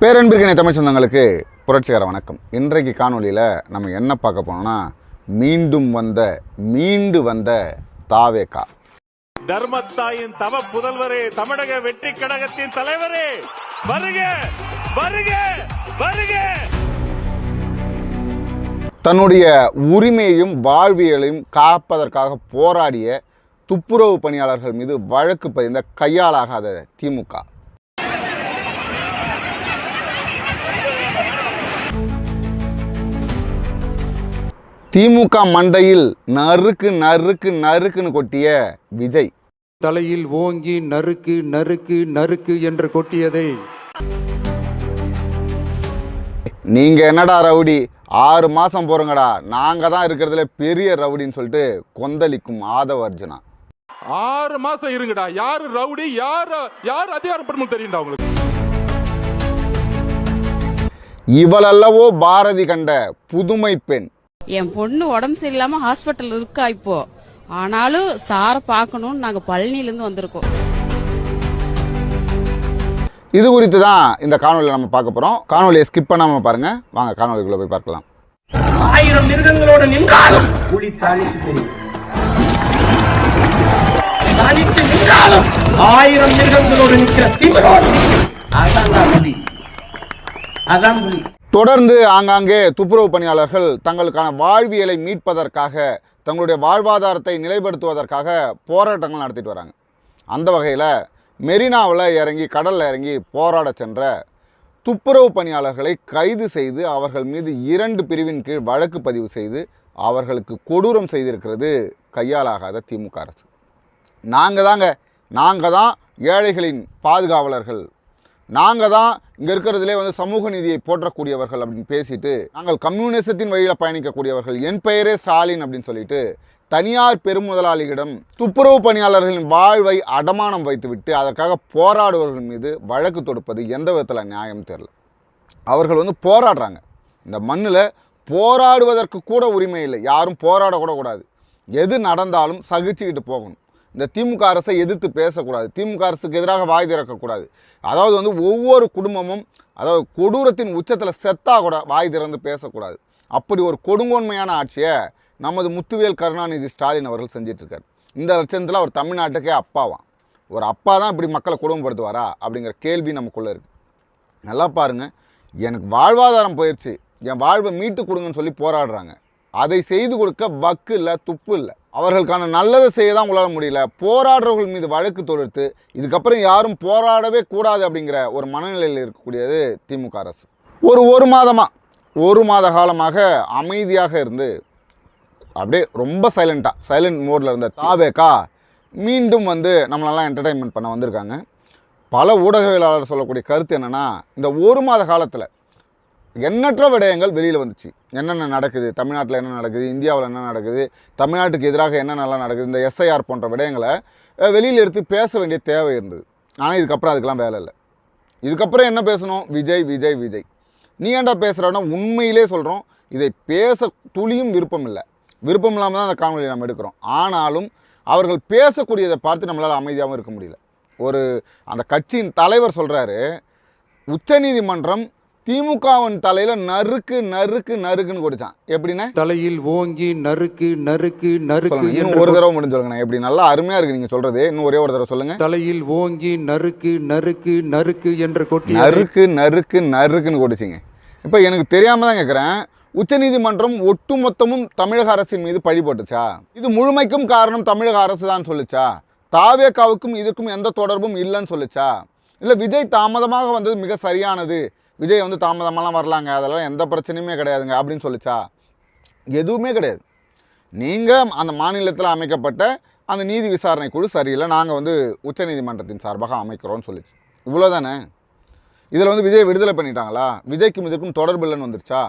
பேரன்பிற்கினை தமிழ் சொந்தங்களுக்கு புரட்சிகர வணக்கம். இன்றைக்கு காணொளியில் நம்ம என்ன பார்க்க போனோம்னா மீண்டும் வந்த மீண்டு வந்த தாவேகா. தர்மத்தாயின் தவ புதல்வரே தமிழக வெற்றி கழகத்தின் தலைவரே! வருக! வருக! வருக! தன்னுடைய உரிமையையும் வாழ்வியலையும் காப்பதற்காக போராடிய துப்புரவு பணியாளர்கள் மீது வழக்கு பதிந்த கையாலாகாத திமுக. திமுக மண்டையில் நறுக்கு நறுக்கு நறுக்குன்னு கொட்டிய விஜய். தலையில் ஓங்கி நறுக்கு நறுக்கு நறுக்கு என்று கொட்டியதை. நீங்க என்னடா ரவுடி? ஆறு மாசம் போறங்கடா. நாங்க தான் இருக்கிறதுல பெரிய ரவுடின்னு சொல்லிட்டு கொந்தளிக்கும் ஆதவ அர்ஜுனா. ஆறு மாசம் இருங்கடா. யாரு ரவுடி? யாரு யாரு அதிகாரப்படும் தெரியும்டா உங்களுக்கு? இவளல்லவோ பாரதி கண்ட புதுமை பெண். என் பொண்ணு உடம்பு சரியில்லாம ஹாஸ்பிட்டல் இருக்கா இப்போ? ஆனாலும் சாரை பார்க்கணும்னு நாங்க பழனில இருந்து வந்திருக்கோம். இது குறித்து தான் இந்த காணொலியில் நம்ம பார்க்க போகிறோம் காணொலியை ஸ்கிப் பண்ணாமல் பாருங்கள் வாங்க காணொலிக்குள்ளே போய் பார்க்கலாம். ஆயிரம் மிருகங்களோடு நின்றாலும் புலி தனித்து தெரியும் தனித்து நின்றாலும் ஆயிரம் மிருகங்களோடு நிற்கிற நிற்கும். அதான் புலி. அதான் புலி. தொடர்ந்து ஆங்காங்கே துப்புரவு பணியாளர்கள் தங்களுக்கான வாழ்வியலை மீட்பதற்காக தங்களுடைய வாழ்வாதாரத்தை நிலைப்படுத்துவதற்காக போராட்டங்கள் நடத்திட்டு வராங்க. அந்த வகையில் மெரினாவில் இறங்கி கடலில் இறங்கி போராட சென்ற துப்புரவு பணியாளர்களை கைது செய்து அவர்கள் மீது இரண்டு பிரிவின் கீழ் வழக்கு பதிவு செய்து அவர்களுக்கு கொடூரம் செய்திருக்கிறது கையாலாகாத திமுக அரசு. நாங்கள் தாங்க நாங்கள் தான் ஏழைகளின் பாதுகாவலர்கள். நாங்கள் தான் இங்கே இருக்கிறதுலே வந்து சமூக நீதியை போற்றக்கூடியவர்கள் அப்படின்னு பேசிட்டு நாங்கள் கம்யூனிசத்தின் வழியில் பயணிக்கக்கூடியவர்கள். என் பெயரே ஸ்டாலின் அப்படின்னு சொல்லிட்டு தனியார் பெருமுதலாளிகளிடம் துப்புரவு பணியாளர்களின் வாழ்வை அடமானம் வைத்துவிட்டு அதற்காக போராடுவர்கள் மீது வழக்கு தொடுப்பது எந்த விதத்தில் நியாயம் தெரில அவர்கள் வந்து போராடுறாங்க. இந்த மண்ணில் போராடுவதற்கு கூட உரிமை இல்லை. யாரும் போராடக்கூட கூடாது. எது நடந்தாலும் சகிச்சுக்கிட்டு போகணும். இந்த திமுக அரசை எதிர்த்து பேசக்கூடாது. திமுக அரசுக்கு எதிராக வாய் திறக்கக்கூடாது. அதாவது வந்து ஒவ்வொரு குடும்பமும் அதாவது கொடூரத்தின் உச்சத்தில் செத்தா கூட வாய் திறந்து பேசக்கூடாது. அப்படி ஒரு கொடுங்கோன்மையான ஆட்சியை நமது முத்துவேல் கருணாநிதி ஸ்டாலின் அவர்கள் செஞ்சிட்ருக்கார். இந்த லட்சத்தில் அவர் தமிழ்நாட்டுக்கே அப்பாவாம் ஒரு அப்பா தான் இப்படி மக்களை குடும்பப்படுத்துவாரா? அப்படிங்கிற கேள்வி நமக்குள்ளே இருக்குது நல்லா பாருங்கள் எனக்கு வாழ்வாதாரம் போயிடுச்சு என் வாழ்வை மீட்டு கொடுங்கன்னு சொல்லி போராடுறாங்க. அதை செய்து கொடுக்க வக்கு இல்லை துப்பு இல்லை. அவர்களுக்கான நல்லதை செய்ய தான் உங்களால் முடியல. போராடுறவர்கள் மீது வழக்கு தொடுத்து இதுக்கப்புறம் யாரும் போராடவே கூடாது அப்படிங்கிற ஒரு மனநிலையில் இருக்கக்கூடியது திமுக அரசு. ஒரு ஒரு மாதமாக ஒரு மாத காலமாக அமைதியாக இருந்து அப்படியே ரொம்ப சைலண்ட்டாக சைலண்ட் மோடில் இருந்த தாவேக்கா மீண்டும் வந்து நம்மளெல்லாம் என்டர்டைன்மெண்ட் பண்ண வந்திருக்காங்க. பல ஊடகவியலாளர் சொல்லக்கூடிய கருத்து என்னென்னா இந்த ஒரு மாத காலத்தில் எண்ணற்ற விடயங்கள் வெளியில் வந்துச்சு. என்னென்ன நடக்குது? தமிழ்நாட்டில் என்ன நடக்குது? இந்தியாவில் என்ன நடக்குது? தமிழ்நாட்டுக்கு எதிராக என்னென்னலாம் நடக்குது? இந்த எஸ்ஐஆர் போன்ற விடயங்களை வெளியில் எடுத்து பேச வேண்டிய தேவை இருந்தது. ஆனால் இதுக்கப்புறம் அதுக்கெல்லாம் வேலை இல்லை. இதுக்கப்புறம் என்ன பேசணும்? விஜய் விஜய் விஜய். நீ ஏன்டா பேசுகிறோன்னா உண்மையிலே சொல்கிறோம் இதை பேச துளியும் விருப்பம் இல்லை. விருப்பம் இல்லாமல் தான் அந்த காணொலியை நம்ம எடுக்கிறோம். ஆனாலும் அவர்கள் பேசக்கூடியதை பார்த்து நம்மளால் அமைதியாகவும் இருக்க முடியல. ஒரு அந்த கட்சியின் தலைவர் சொல்கிறாரு உச்சநீதிமன்றம் திமுகவின் தலையில் நறுக்கு நறுக்கு நறுக்குன்னு கொடுத்தான் எப்படின்னா தலையில் ஓங்கி நறுக்கு நறுக்கு நறுக்கு இன்னும் ஒரு தடவை முடிஞ்சு சொல்லுங்க எப்படி நல்லா அருமையாக இருக்குது நீங்கள் சொல்கிறது இன்னும் ஒரே ஒரு தடவை சொல்லுங்க. தலையில் ஓங்கி நறுக்கு நறுக்கு நறுக்கு என்று கொட்டியதை. நறுக்கு நறுக்கு நறுக்குன்னு கொடுச்சிங்க. இப்போ எனக்கு தெரியாமல் தான் கேட்குறேன் உச்சநீதிமன்றம் ஒட்டுமொத்தமும் தமிழக அரசின் மீது பழி போட்டுச்சா? இது முழுமைக்கும் காரணம் தமிழக அரசு தான் சொல்லுச்சா? தாவேக்காவுக்கும் இதற்கும் எந்த தொடர்பும் இல்லைன்னு சொல்லுச்சா? இல்லை விஜய் தாமதமாக வந்தது மிக சரியானது. விஜய் வந்து தாமதமாலாம் வரலாங்க. அதெல்லாம் எந்த பிரச்சனையுமே கிடையாதுங்க அப்படின்னு சொல்லிச்சா? எதுவுமே கிடையாது. நீங்கள் அந்த மாநிலத்தில் அமைக்கப்பட்ட அந்த நீதி விசாரணை குழு சரியில்லை. நாங்கள் வந்து உச்சநீதிமன்றத்தின் சார்பாக அமைக்கிறோம்னு சொல்லிச்சு. இவ்வளோதானே இதில் வந்து விஜய் விடுதலை பண்ணிட்டாங்களா? விஜய்க்கும் இதற்கும் தொடர்பு இல்லைன்னு வந்துருச்சா?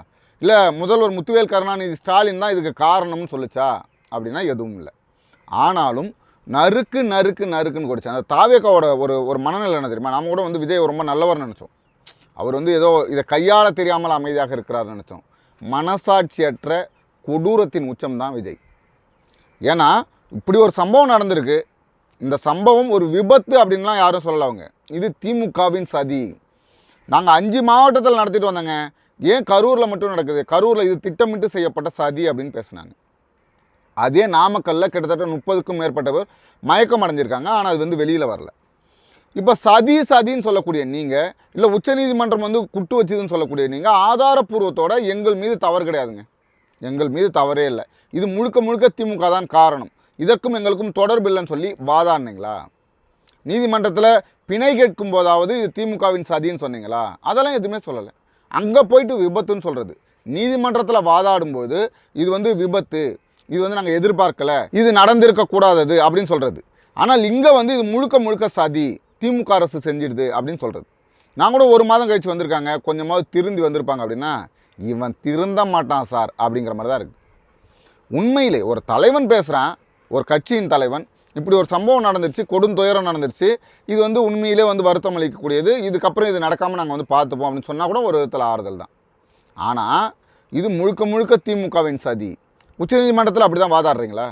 இல்லை முதல்வர் முத்துவேல் கருணாநிதி ஸ்டாலின் தான் இதுக்கு காரணம்னு சொல்லிச்சா? அப்படின்னா எதுவும் இல்லை. ஆனாலும் நறுக்கு நறுக்கு நறுக்குன்னு கொடுச்சு. அந்த தாவேக்காவோட ஒரு ஒரு மனநிலை என்ன தெரியுமா? நாம் கூட வந்து விஜய் ரொம்ப நல்லவர்னு நினச்சோம். அவர் வந்து ஏதோ இதை கையாள தெரியாமல் அமைதியாக இருக்கிறார் நினச்சோம். மனசாட்சியற்ற கொடூரத்தின் உச்சம் தான் விஜய். ஏன்னா இப்படி ஒரு சம்பவம் நடந்திருக்கு. இந்த சம்பவம் ஒரு விபத்து அப்படின்லாம் யாரும் சொல்லல அவங்க. இது திமுகவின் சதி. நாங்கள் அஞ்சு மாவட்டத்தில் நடத்திட்டு வந்தோங்க. ஏன் கரூரில் மட்டும் நடக்குது? கரூரில் இது திட்டமிட்டு செய்யப்பட்ட சதி அப்படின்னு பேசுனாங்க. அதே நாமக்கல்லில் கிட்டத்தட்ட முப்பதுக்கும் மேற்பட்டவர் மயக்கம் அடைஞ்சிருக்காங்க. ஆனால் அது வந்து வெளியில் வரல. இப்போ சதி சதின்னு சொல்லக்கூடிய நீங்கள் இல்லை உச்சநீதிமன்றம் வந்து குட்டு வச்சுதுன்னு சொல்லக்கூடிய நீங்கள் ஆதாரப்பூர்வத்தோட எங்கள் மீது தவறு கிடையாதுங்க. எங்கள் மீது தவறே இல்லை. இது முழுக்க முழுக்க திமுக தான் காரணம். இதற்கும் எங்களுக்கும் தொடர்பு இல்லைன்னு சொல்லி வாதாடினீங்களா? நீதிமன்றத்தில் பிணை கேட்கும் போதாவது இது திமுகவின் சதின்னு சொன்னீங்களா? அதெல்லாம் எதுவுமே சொல்லலை. அங்கே போயிட்டு விபத்துன்னு சொல்கிறது நீதிமன்றத்தில் வாதாடும்போது இது வந்து விபத்து. இது வந்து நாங்கள் எதிர்பார்க்கலை. இது நடந்திருக்கக்கூடாதது அப்படின்னு சொல்கிறது ஆனால் இங்கே வந்து இது முழுக்க முழுக்க சதி. திமுக அரசு செஞ்சிடுது அப்படின்னு சொல்கிறது நான் கூட ஒரு மாதம் கழித்து வந்திருக்காங்க. கொஞ்சமாவது திருந்தி வந்திருப்பாங்க அப்படின்னா இவன் திருந்த மாட்டான் சார் அப்படிங்கிற மாதிரி தான் இருக்குது உண்மையிலே ஒரு தலைவன் பேசுகிறான் ஒரு கட்சியின் தலைவன். இப்படி ஒரு சம்பவம் நடந்துருச்சு கொடுந்துயரம் நடந்துருச்சு. இது வந்து உண்மையிலே வந்து வருத்தம் அளிக்கக்கூடியது. இதுக்கப்புறம் இது நடக்காமல் நாங்கள் வந்து பார்த்துப்போம் அப்படின்னு சொன்னால் கூட ஒரு விதத்தில் ஆறுதல் தான். ஆனால் இது முழுக்க முழுக்க திமுகவின் சதி. உச்சநீதிமன்றத்தில் அப்படி தான் வாதாடுறீங்களா?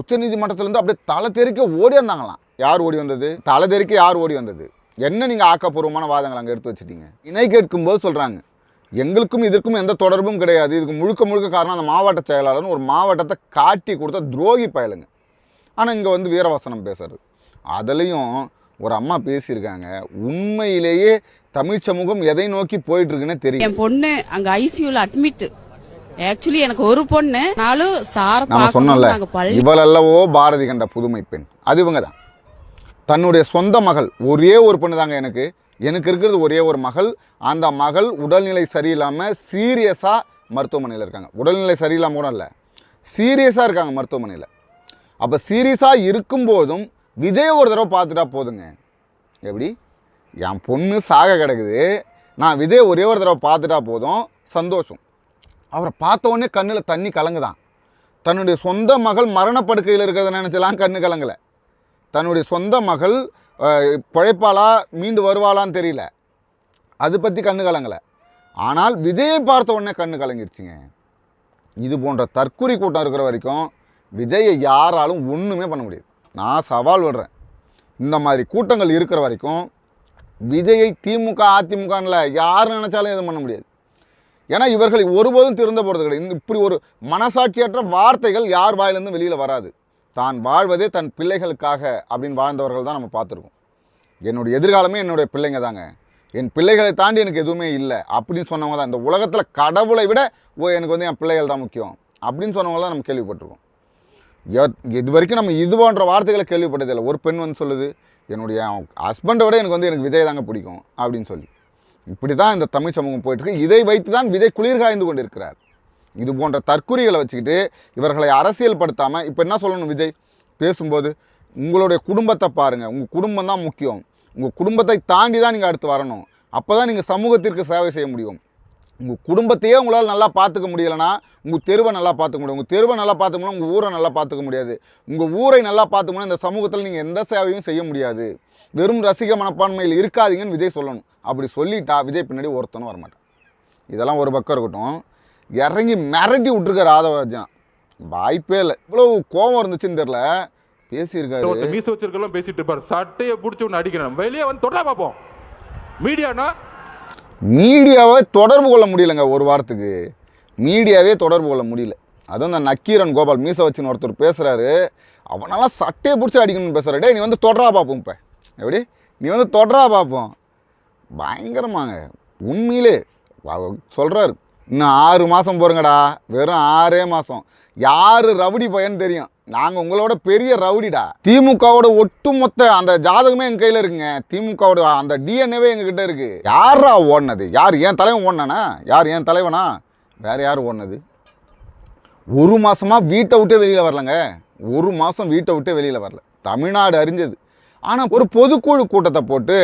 உச்சநீதிமன்றத்திலேருந்து அப்படியே தலை தெறிக்க ஓடி வந்தாங்களாம். யார் ஓடி வந்தது? தலை தெறிக்க யார் ஓடி வந்தது? என்ன நீங்கள் ஆக்கப்பூர்வமான வாதங்கள் அங்கே எடுத்து வச்சிட்டீங்க? இணை கேட்கும்போது சொல்கிறாங்க எங்களுக்கும் இதற்கும் எந்த தொடர்பும் கிடையாது. இதுக்கு முழுக்க முழுக்க காரணம் அந்த மாவட்ட செயலாளர்னு ஒரு மாவட்டத்தை காட்டி கொடுத்த துரோகி பயலுங்க. ஆனால் இங்கே வந்து வீரவசனம் பேசுறது. அதுலேயும் ஒரு அம்மா பேசியிருக்காங்க. உண்மையிலேயே தமிழ் சமூகம் எதை நோக்கி போயிட்டு இருக்குன்னு தெரியும் என் பொண்ணு அங்கே ஐசியூவில் அட்மிட் ஆக்சுவலி எனக்கு ஒரு பொண்ணு. நாளும் சார நம்ம சொன்னோம்ல இவளல்லவோ பாரதி கண்ட புதுமை பெண். அது இவங்க தான் தன்னுடைய சொந்த மகள் ஒரே ஒரு பொண்ணு தாங்க எனக்கு. எனக்கு இருக்கிறது ஒரே ஒரு மகள். அந்த மகள் உடல்நிலை சரியில்லாமல் சீரியஸாக மருத்துவமனையில் இருக்காங்க. உடல்நிலை சரியில்லாமல் கூட இல்லை. சீரியஸாக இருக்காங்க மருத்துவமனையில். அப்போ சீரியஸாக இருக்கும்போதும் விஜய் ஒரு தடவை பார்த்துட்டா போதுங்க. எப்படி? என் பொண்ணு சாக கிடக்குது. நான் விஜய் ஒரே ஒரு தடவை பார்த்துட்டா போதும். சந்தோஷம். அவரை பார்த்த உடனே கண்ணில் தண்ணி கலங்குதான். தன்னுடைய சொந்த மகள் மரணப்படுக்கையில் இருக்கிறத நினச்சலாம் கண்ணு கலங்கலை. தன்னுடைய சொந்த மகள் பிழைப்பாளா மீண்டு வருவாளான்னு தெரியல. அது பற்றி கண்ணு கலங்கலை. ஆனால் விஜயை பார்த்த உடனே கண்ணு கலங்கிருச்சுங்க. இது போன்ற தற்குறி கூட்டம் இருக்கிற வரைக்கும் விஜயை யாராலும் ஒன்றுமே பண்ண முடியாது. நான் சவால் விடுறேன். இந்த மாதிரி கூட்டங்கள் இருக்கிற வரைக்கும் விஜயை திமுக அதிமுகன்ல யார் நினச்சாலும் எதுவும் பண்ண முடியாது. ஏன்னா இவர்கள் ஒருபோதும் திருந்த போகிறது கிடையாது. இப்படி ஒரு மனசாட்சியற்ற வார்த்தைகள் யார் வாயிலிருந்து வெளியில் வராது. தான் வாழ்வதே தன் பிள்ளைகளுக்காக அப்படின்னு வாழ்ந்தவர்கள் தான் நம்ம பார்த்துருக்கோம். என்னுடைய எதிர்காலமே என்னுடைய பிள்ளைங்க தாங்க. என் பிள்ளைகளை தாண்டி எனக்கு எதுவுமே இல்லை. அப்படின்னு சொன்னவங்க தான். இந்த உலகத்தில் கடவுளை விட ஓ எனக்கு வந்து என் பிள்ளைகள் தான் முக்கியம். அப்படின்னு சொன்னவங்க தான் நம்ம கேள்விப்பட்டிருக்கோம். எத்- இது வரைக்கும் நம்ம இது போன்ற வார்த்தைகளை கேள்விப்பட்டதில்லை ஒரு பெண் வந்து சொல்லுது என்னுடைய ஹஸ்பண்டை விட எனக்கு வந்து எனக்கு விஜய் தாங்க பிடிக்கும். அப்படின்னு சொல்லி. இப்படி தான் இந்த தமிழ் சமூகம் போயிட்டுருக்கு. இதை வைத்து தான் விஜய் குளிர் காய்ந்து கொண்டிருக்கிறார். இது போன்ற தற்குறிகளை வச்சுக்கிட்டு இவர்களை அரசியல் படுத்தாமல் இப்போ என்ன சொல்லணும் விஜய்? பேசும்போது உங்களுடைய குடும்பத்தை பாருங்கள் உங்கள் குடும்பம் தான் முக்கியம். உங்கள் குடும்பத்தை தாண்டி தான் நீங்கள் அடுத்து வரணும். அப்போ தான் நீங்கள் சமூகத்திற்கு சேவை செய்ய முடியும். உங்கள் குடும்பத்தையே உங்களால் நல்லா பார்த்துக்க முடியலைன்னா உங்கள் தெருவை நல்லா பார்த்துக்க முடியும். உங்கள் தெருவை நல்லா பார்த்துக்கணும் உங்கள் ஊரை நல்லா பார்த்துக்க முடியாது. உங்கள் ஊரை நல்லா பார்த்துக்கணும் இந்த சமூகத்தில் நீங்கள் எந்த சேவையும் செய்ய முடியாது. வெறும் ரசிக மனப்பான்மையில் இருக்காதீங்கன்னு விஜய் சொல்லணும். அப்படி சொல்லிட்டா விஜய் பின்னாடி ஒருத்தனும் வரமாட்டான். இதெல்லாம் ஒரு பக்கம் இருக்கட்டும். இறங்கி மிரட்டி விட்டுருக்காரு ஆதவராஜன். வாய்ப்பே இல்லை. இவ்வளோ கோபம் இருந்துச்சுன்னு தெரில பேசியிருக்காரு. மீச வச்சிருக்கலாம் பேசிட்டு இருப்பாரு. சட்டையை பிடிச்சி ஒன்று அடிக்கணும். வெளியே வந்து தொடர பார்ப்போம். மீடியானா? மீடியாவை தொடர்பு கொள்ள முடியலங்க ஒரு வாரத்துக்கு. மீடியாவே தொடர்பு கொள்ள முடியல. அதுவும் இந்த நக்கீரன் கோபால் மீச வச்சுன்னு ஒருத்தர் பேசுகிறாரு அவனெல்லாம் சட்டையை பிடிச்சி அடிக்கணும்னு பேசுகிற டேய் நீ வந்து தொடரா பார்ப்போம் இப்போ. எப்படி? நீ வந்து தொடரா பார்ப்போம். பயங்கரமாங்க. உண்மையிலே சொல்கிறாரு இன்னும் ஆறு மாதம் போகிறங்கடா வெறும் ஆறே மாதம் யார் ரவுடி பையன்னு தெரியும். நாங்கள் உங்களோட பெரிய ரவுடிடா. திமுகவோட ஒட்டுமொத்த அந்த ஜாதகமே எங்கள் கையில் இருக்குங்க. திமுகவோட அந்த டிஎன்ஏவே எங்ககிட்ட இருக்கு. யாரா ஓடினது? யார் என் தலைவன் ஓடினானா? யார் என் தலைவனா? வேற யார் ஓடினது? ஒரு மாதமாக வீட்டை விட்டே வெளியில் வரலங்க. ஒரு மாதம் வீட்டை விட்டே வெளியில் வரல. தமிழ்நாடு அறிஞ்சது. ஆனால் ஒரு பொதுக்குழு கூட்டத்தை போட்டு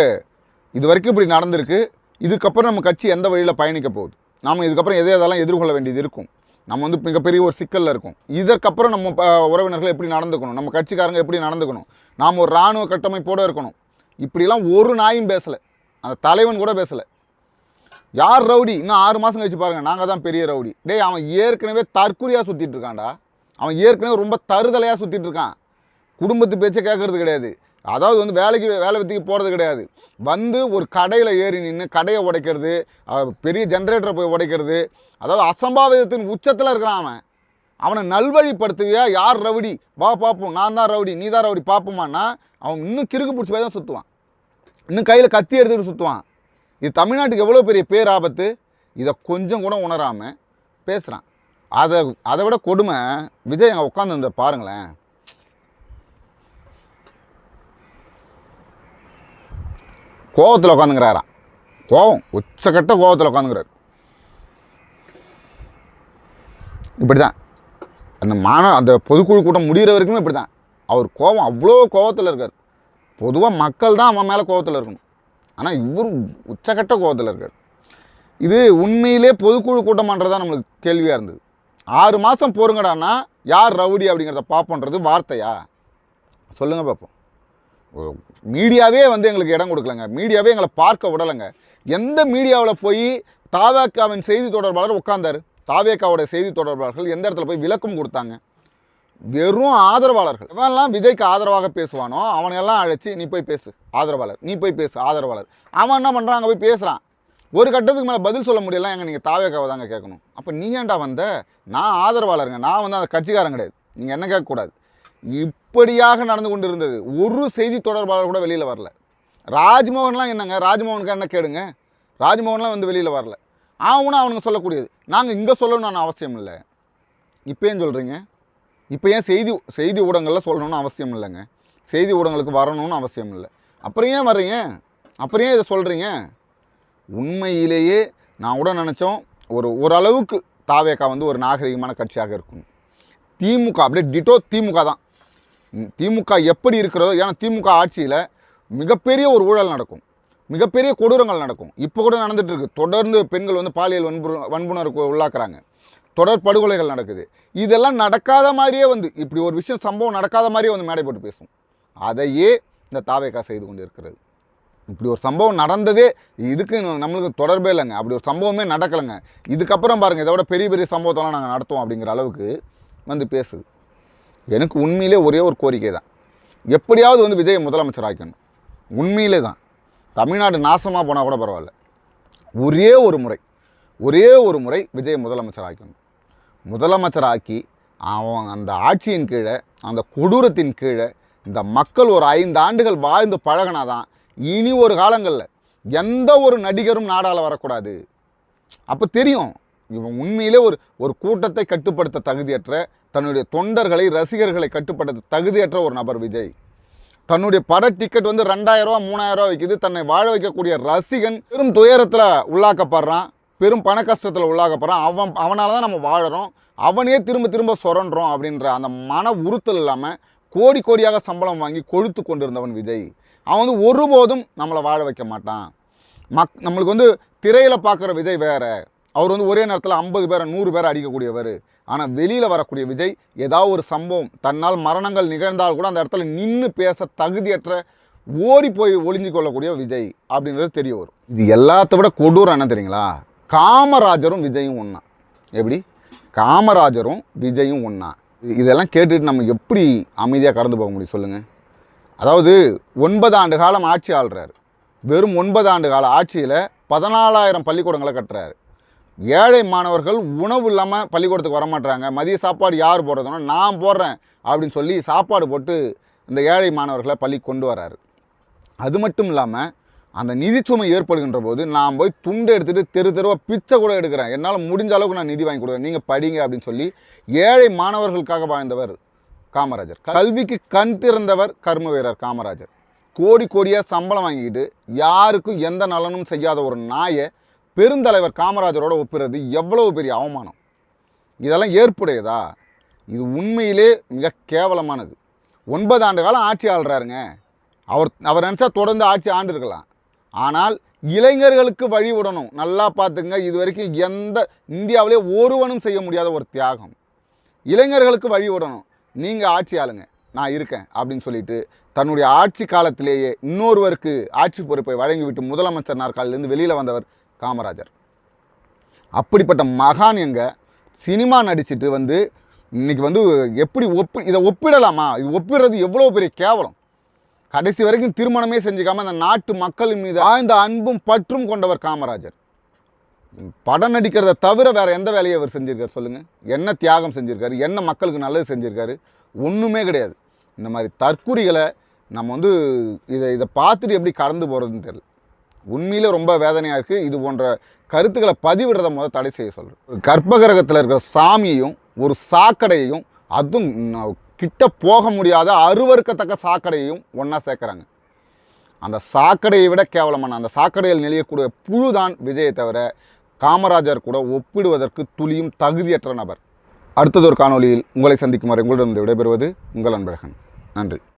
இது வரைக்கும் இப்படி நடந்திருக்கு. இதுக்கப்புறம் நம்ம கட்சி எந்த வழியில் பயணிக்க போகுது? நாம் இதுக்கப்புறம் எதை எதெல்லாம் எதிர்கொள்ள வேண்டியது இருக்கும்? நம்ம வந்து மிகப்பெரிய ஒரு சிக்கலில் இருக்கும். இதற்கப்புறம் நம்ம ப- உறவினர்கள் எப்படி நடந்துக்கணும்? நம்ம கட்சிக்காரங்க எப்படி நடந்துக்கணும்? நாம் ஒரு இராணுவ கட்டமைப்போடு இருக்கணும். இப்படிலாம் ஒரு நாயும் பேசலை. அந்த தலைவன் கூட பேசலை. யார் ரவுடி? இன்னும் ஆறு மாதம் கழிச்சு பாருங்கள் நாங்கள் தான் பெரிய ரவுடி. டேய் அவன் ஏற்கனவே தற்கொலையாக சுற்றிட்டு இருக்கான்டா. அவன் ஏற்கனவே ரொம்ப தருதலையாக சுற்றிட்டு இருக்கான். குடும்பத்து பேச்சை கேட்கறது கிடையாது. அதாவது வந்து வேலைக்கு வேலை வித்திக்கு போகிறது கிடையாது. வந்து ஒரு கடையில் ஏறி நின்று கடையை உடைக்கிறது பெரிய ஜென்ரேட்டரை போய் உடைக்கிறது. அதாவது அசம்பாவிதத்தின் உச்சத்தில் இருக்கிறான் அவன். அவனை நல்வழிப்படுத்துவியா? யார் ரவுடி? வா பார்ப்போம் நான் தான் ரவுடி நீ தான் ரவுடி பார்ப்போமான்னா அவன் இன்னும் கிறுக்கு பிடிச்சி போய் தான் சுற்றுவான் இன்னும் கையில் கத்தி எடுத்துகிட்டு சுற்றுவான் இது தமிழ்நாட்டுக்கு எவ்வளோ பெரிய பேராபத்து? இதை கொஞ்சம் கூட உணராமல் பேசுகிறான் அதை அதை விட கொடுமை. விஜய் அங்கே உட்காந்துருந்த பாருங்களேன். கோவத்தில் உட்காந்துங்கிறாராம் கோவம் உச்சக்கட்ட கோவத்தில் உட்காந்துங்கிறார் இப்படி தான் அந்த மான அந்த பொதுக்குழு கூட்டம் முடிகிற வரைக்குமே இப்படி தான் அவர் கோவம் அவ்வளோ கோவத்தில் இருக்கார். பொதுவாக மக்கள் தான் அவன் மேலே கோவத்தில் இருக்கணும். ஆனால் இவர் உச்சக்கட்ட கோவத்தில் இருக்கார். இது உண்மையிலே பொதுக்குழு கூட்டமான்றது தான் நம்மளுக்கு கேள்வியாக இருந்தது. ஆறு மாதம் போருங்கடான்னா யார் ரவுடி அப்படிங்கிறத பார்ப்போன்றது வார்த்தையா? சொல்லுங்கள் பார்ப்போம் மீடியாவே வந்து எங்களுக்கு இடம் கொடுக்கலங்க. மீடியாவே எங்களை பார்க்க விடலைங்க. எந்த மீடியாவில் போய் தாவேக்காவின் செய்தி தொடர்பாளர் உட்காந்தார் தாவேக்காவோட செய்தி தொடர்பாளர்கள் எந்த இடத்துல போய் விளக்கம் கொடுத்தாங்க? வெறும் ஆதரவாளர்கள். இவன்லாம் விஜய்க்கு ஆதரவாக பேசுவானோ அவனையெல்லாம் அழைச்சி நீ போய் பேசு ஆதரவாளர் நீ போய் பேசு ஆதரவாளர். அவன் என்ன பண்ணுறான் அங்கே போய் பேசுகிறான் ஒரு கட்டத்துக்கு மேலே பதில் சொல்ல முடியல எங்கே நீங்கள் தாவேக்காவை தாங்க கேட்கணும். அப்போ நீ ஏன்டா வந்த? நான் ஆதரவாளருங்க. நான் வந்து அந்த கட்சிக்காரன் கிடையாது. நீங்கள் என்ன கேட்கக்கூடாது. இப்படியாக நடந்து கொண்டு இருந்தது ஒரு செய்தி தொடர்பாளர் கூட வெளியில் வரல. ராஜ்மோகன்லாம் என்னங்க? ராஜ்மோகனுக்கு என்ன கேடுங்க? ராஜ்மோகன்லாம் வந்து வெளியில் வரல. அவனும் அவனுங்க சொல்லக்கூடியது. நாங்கள் இங்கே சொல்லணும்னு அவசியம் இல்லை. இப்போ ஏன் சொல்கிறீங்க இப்போ ஏன் செய்தி செய்தி ஊடகங்களில் சொல்லணும்னு அவசியம் இல்லைங்க. செய்தி ஊடகங்களுக்கு வரணும்னு அவசியம் இல்லை. அப்புறம் ஏன் வர்றீங்க? அப்புறம் ஏன் இதை சொல்கிறீங்க உண்மையிலேயே நான் கூட நினச்சோம் ஒரு ஓரளவுக்கு தாவேக்கா வந்து ஒரு நாகரிகமான கட்சியாக இருக்கும். திமுக அப்படியே டிட்டோ திமுக தான். திமுக எப்படி இருக்கிறதோ ஏன்னா திமுக ஆட்சியில் மிகப்பெரிய ஒரு ஊழல் நடக்கும். மிகப்பெரிய கொடூரங்கள் நடக்கும். இப்போ கூட நடந்துகிட்ருக்கு தொடர்ந்து பெண்கள் வந்து பாலியல் வன்பு வன்புணருக்கு உள்ளாக்குறாங்க. தொடர் படுகொலைகள் நடக்குது. இதெல்லாம் நடக்காத மாதிரியே வந்து இப்படி ஒரு விஷயம் சம்பவம் நடக்காத மாதிரியே வந்து மேடை போட்டு பேசும். அதையே இந்த தாவேக்கா செய்து கொண்டு இருக்கிறது இப்படி ஒரு சம்பவம் நடந்ததே இதுக்கு நம்மளுக்கு தொடர்பே இல்லைங்க. அப்படி ஒரு சம்பவமே நடக்கலைங்க. இதுக்கப்புறம் பாருங்கள் இதை விட பெரிய பெரிய சம்பவத்தெல்லாம் நாங்கள் நடத்துவோம் அப்படிங்கிற அளவுக்கு வந்து பேசுது. எனக்கு உண்மையிலே ஒரே ஒரு கோரிக்கை தான். எப்படியாவது வந்து விஜயை முதலமைச்சர் ஆக்கணும் உண்மையிலே தான். தமிழ்நாடு நாசமாக போனால் கூட பரவாயில்ல. ஒரே ஒரு முறை ஒரே ஒரு முறை விஜயை முதலமைச்சர் ஆக்கணும் முதலமைச்சர் ஆக்கி அவன் அந்த ஆட்சியின் கீழே அந்த கொடூரத்தின் கீழே இந்த மக்கள் ஒரு ஐந்து ஆண்டுகள் வாழ்ந்து பழகினாதான் இனி ஒரு காலங்களில் எந்த ஒரு நடிகரும் நாடால வரக்கூடாது. அப்போ தெரியும். இவன் உண்மையிலே ஒரு ஒரு கூட்டத்தை கட்டுப்படுத்த தகுதியற்ற தன்னுடைய தொண்டர்களை ரசிகர்களை கட்டுப்படுத்த தகுதியற்ற ஒரு நபர் விஜய். தன்னுடைய பட டிக்கெட் வந்து ரெண்டாயிரரூவா ரூபா மூணாயிரம் விற்கிது தன்னை வாழ வைக்கக்கூடிய ரசிகன் பெரும் துயரத்தில் உள்ளாக்கப்படுறான். பெரும் பண கஷ்டத்தில் உள்ளாக்கப்படுறான். அவன் அவனால் தான் நம்ம வாழறோம். அவனே திரும்ப திரும்ப சுரண்டுறோம் அப்படின்ற அந்த மன உறுத்தல் இல்லாமல் கோடி கோடியாக சம்பளம் வாங்கி கொழுத்து கொண்டிருந்தவன் விஜய். அவன் வந்து ஒருபோதும் நம்மளை வாழ வைக்க மாட்டான். மக் நம்மளுக்கு வந்து திரையில் பார்க்குற விஜய் வேறு. அவர் வந்து ஒரே நேரத்தில் ஐம்பது பேரை நூறு பேரை அடிக்கக்கூடியவர். ஆனால் வெளியில் வரக்கூடிய விஜய் ஏதாவது ஒரு சம்பவம். தன்னால் மரணங்கள் நிகழ்ந்தால் கூட அந்த இடத்துல நின்று பேச தகுதியற்ற ஓடி போய் ஒளிஞ்சு கொள்ளக்கூடிய விஜய் அப்படின்றது தெரிய வரும். இது எல்லாத்த விட கொடூரம் என்ன தெரியுங்களா? காமராஜரும் விஜயும் ஒன்றா எப்படி? காமராஜரும் விஜயும் ஒன்றா இதெல்லாம் கேட்டுட்டு நம்ம எப்படி அமைதியாக கடந்து போக முடியும் சொல்லுங்கள் அதாவது ஒன்பது ஆண்டு காலம் ஆட்சி ஆள்றாரு. வெறும் ஒன்பது ஆண்டு கால ஆட்சியில் பதினாலாயிரம் பள்ளிக்கூடங்களை கட்டுறாரு. ஏழை மாணவர்கள் உணவு இல்லாமல் பள்ளிக்கூடத்துக்கு வரமாட்டாங்க மதிய சாப்பாடு யார் போடுறதுனா நான் போடுறேன் அப்படின்னு சொல்லி சாப்பாடு போட்டு இந்த ஏழை மாணவர்களை பள்ளி கொண்டு வராரு. அது மட்டும் இல்லாமல் அந்த நிதிச்சுமை ஏற்படுகின்ற போது நான் போய் துண்டை எடுத்துகிட்டு தெரு தெருவாக பிச்சை கூட எடுக்கிறேன். என்னால் முடிஞ்ச அளவுக்கு நான் நிதி வாங்கி கொடுக்குறேன். நீங்கள் படிங்க அப்படின்னு சொல்லி ஏழை மாணவர்களுக்காக வாழ்ந்தவர் காமராஜர். கல்விக்கு கண் திறந்தவர் கர்ம வீரர் காமராஜர். கோடி கோடியாக சம்பளம் வாங்கிக்கிட்டு யாருக்கும் எந்த நலனும் செய்யாத ஒரு நாயை பெருந்தலைவர் காமராஜரோட ஒப்பிடுறது எவ்வளவு பெரிய அவமானம்? இதெல்லாம் ஏற்புடையதா? இது உண்மையிலே மிக கேவலமானது. ஒன்பது ஆண்டு காலம் ஆட்சி ஆள்றாருங்க. அவர் அவர் நினச்சா தொடர்ந்து ஆட்சி ஆண்டு இருக்கலாம். ஆனால் இளைஞர்களுக்கு வழி விடணும். நல்லா பார்த்துங்க இது வரைக்கும் எந்த இந்தியாவிலே ஒருவனும் செய்ய முடியாத ஒரு தியாகம். இளைஞர்களுக்கு வழி விடணும். நீங்கள் ஆட்சி ஆளுங்க. நான் இருக்கேன் அப்படின்னு சொல்லிட்டு தன்னுடைய ஆட்சி காலத்திலேயே இன்னொருவருக்கு ஆட்சி பொறுப்பை வழங்கிவிட்டு முதலமைச்சர் நாற்காலிலிருந்து வெளியில் வந்தவர் காமராஜர். அப்படிப்பட்ட மகான் எங்க? சினிமா நடிச்சுட்டு வந்து இன்னைக்கு வந்து எப்படி ஒப்பி இதை ஒப்பிடலாமா? இது ஒப்பிடுறது எவ்வளோ பெரிய கேவலம். கடைசி வரைக்கும் திருமணமே செஞ்சுக்காமல் அந்த நாட்டு மக்களின் மீது ஆழ்ந்த அன்பும் பற்றும் கொண்டவர் காமராஜர். படம் நடிக்கிறத தவிர வேறு எந்த வேலையை அவர் செஞ்சுருக்காரு சொல்லுங்கள் என்ன தியாகம் செஞ்சுருக்காரு? என்ன மக்களுக்கு நல்லது செஞ்சுருக்காரு? ஒன்றுமே கிடையாது. இந்த மாதிரி தற்குறிகளை நம்ம வந்து இதை இதை பார்த்துட்டு எப்படி கடந்து போகிறதுன்னு தெரியல. உண்மையில் ரொம்ப வேதனையாக இருக்குது இது போன்ற கருத்துக்களை பதிவிடுறத முதல் தடை செய்ய சொல்கிறேன் கர்ப்பகிரகத்தில் இருக்கிற சாமியையும் ஒரு சாக்கடையையும் அதுவும் கிட்ட போக முடியாத அருவறுக்கத்தக்க சாக்கடையையும் ஒன்றா சேர்க்குறாங்க. அந்த சாக்கடையை விட கேவலமான அந்த சாக்கடையில் நெளியக்கூடிய புழுதான் விஜயை தவிர காமராஜர் கூட ஒப்பிடுவதற்கு துளியும் தகுதியற்ற நபர். அடுத்ததொரு காணொளியில் உங்களை சந்திக்கும் வரை உங்களிடம் விடைபெறுவது உங்கள் அன்பழகன். நன்றி.